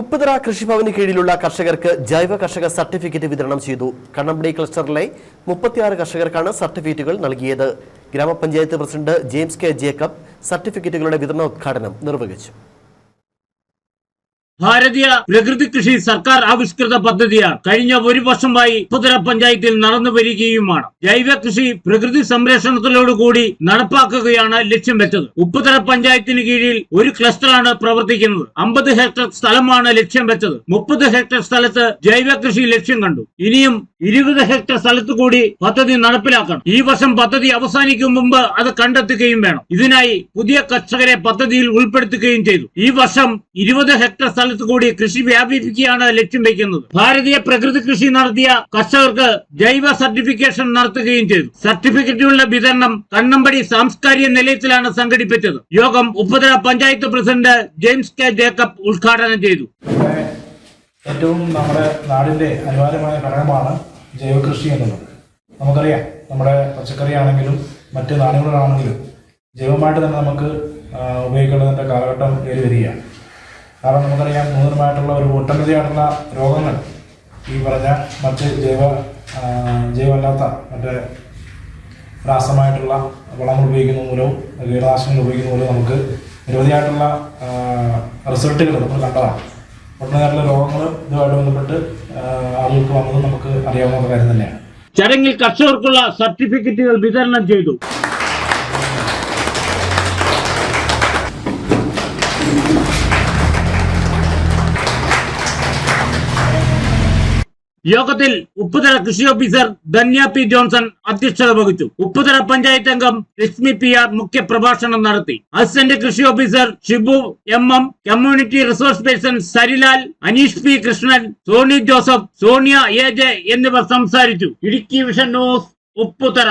ഉപ്പുതറ കൃഷിഭവന് കീഴിലുള്ള കർഷകർക്ക് ജൈവ കർഷക സർട്ടിഫിക്കറ്റ് വിതരണം ചെയ്തു. കണ്ണമ്പടി ക്ലസ്റ്ററിലെ മുപ്പത്തിയാറ് കർഷകർക്കാണ് സർട്ടിഫിക്കറ്റുകൾ നൽകിയത്. ഗ്രാമപഞ്ചായത്ത് പ്രസിഡന്റ് ജെയിംസ് കെ. ജേക്കബ് സർട്ടിഫിക്കറ്റുകളുടെ വിതരണോദ്ഘാടനം നിർവഹിച്ചു. ഭാരതീയ പ്രകൃതി കൃഷി സർക്കാർ ആവിഷ്കൃത പദ്ധതിയാണ് കഴിഞ്ഞ ഒരു വർഷമായി പുതുര പഞ്ചായത്തിൽ നടന്നു വരികയുമാണ്. ജൈവ കൃഷി പ്രകൃതി സംരക്ഷണത്തിലോടുകൂടി നടപ്പാക്കുകയാണ് ലക്ഷ്യം വെച്ചത്. ഉപ്പുതര പഞ്ചായത്തിന് കീഴിൽ ഒരു ക്ലസ്റ്ററാണ് പ്രവർത്തിക്കുന്നത്. അമ്പത് ഹെക്ടർ സ്ഥലമാണ് ലക്ഷ്യം വെച്ചത്. മുപ്പത് ഹെക്ടർ സ്ഥലത്ത് ജൈവ കൃഷി ലക്ഷ്യം കണ്ടു. ഇനിയും ഇരുപത് ഹെക്ടർ സ്ഥലത്ത് കൂടി പദ്ധതി നടപ്പിലാക്കണം. ഈ വർഷം പദ്ധതി അവസാനിക്കും മുമ്പ് അത് കണ്ടെത്തുകയും വേണം. ഇതിനായി പുതിയ കർഷകരെ പദ്ധതിയിൽ ഉൾപ്പെടുത്തുകയും ചെയ്തു. ഈ വർഷം ഇരുപത് ഹെക്ടർ സ്ഥലത്ത് കൂടി കൃഷി വ്യാപിപ്പിക്കുകയാണ് ലക്ഷ്യം വയ്ക്കുന്നത്. ഭാരതീയ പ്രകൃതി കൃഷി നടത്തിയ കർഷകർക്ക് ജൈവ സർട്ടിഫിക്കേഷൻ നടത്തുകയും ചെയ്തു. സർട്ടിഫിക്കറ്റുകളുടെ വിതരണം കണ്ണമ്പടി സാംസ്കാരിക നിലയത്തിലാണ് സംഘടിപ്പിച്ചത്. യോഗം Upputhara panchayat president James K Jacob ഉദ്ഘാടനം ചെയ്തു. ഏറ്റവും നമ്മുടെ നാടിന്റെ അനിവാര്യമായ ഘടകമാണ് ജൈവകൃഷി എന്നുള്ളത്. നമുക്കറിയാം നമ്മുടെ പച്ചക്കറിയാണെങ്കിലും മറ്റ് നാണ്യങ്ങളാണെങ്കിലും ജൈവമായിട്ട് തന്നെ നമുക്ക് ഉപയോഗിക്കേണ്ടതിന്റെ കാലഘട്ടം കയറി വരികയാണ്. കാരണം നമുക്കറിയാം നൂതനമായിട്ടുള്ള ഒരു ഒട്ടനവധിയായിട്ടുള്ള രോഗങ്ങൾ. ഈ പറഞ്ഞ മറ്റ് ജൈവ ജൈവമല്ലാത്ത മറ്റേ രാസമായിട്ടുള്ള വളങ്ങൾ ഉപയോഗിക്കുന്ന മൂലവും കീടനാശിനികൾ ഉപയോഗിക്കുന്ന മൂലവും നമുക്ക് നിരവധിയായിട്ടുള്ള റിസൾട്ടുകൾ നമ്മൾ കണ്ടതാണ്. ഒട്ടനവധിയായിട്ടുള്ള രോഗങ്ങൾ ഇതുമായിട്ട് ബന്ധപ്പെട്ട് ആളുകൾക്ക് വന്നത് നമുക്ക് അറിയാവുന്ന കാര്യം തന്നെയാണ്. ചടങ്ങിൽ കർഷകർക്കുള്ള സർട്ടിഫിക്കറ്റുകൾ വിതരണം ചെയ്തു. യോഗത്തിൽ ഉപ്പുതല കൃഷി ഓഫീസർ ധന്യ പി ജോൺസൺ അധ്യക്ഷത വഹിച്ചു. ഉപ്പുതല പഞ്ചായത്ത് അംഗം ലക്ഷ്മി പി ആർ മുഖ്യ പ്രഭാഷണം നടത്തി. അസിസ്റ്റന്റ് കൃഷി officer Shibu M M community resource person Sarilal Aneesh P Krishnan Sony Joseph Sonia A J എന്നിവർ സംസാരിച്ചു. Idukki vision news Upputhara.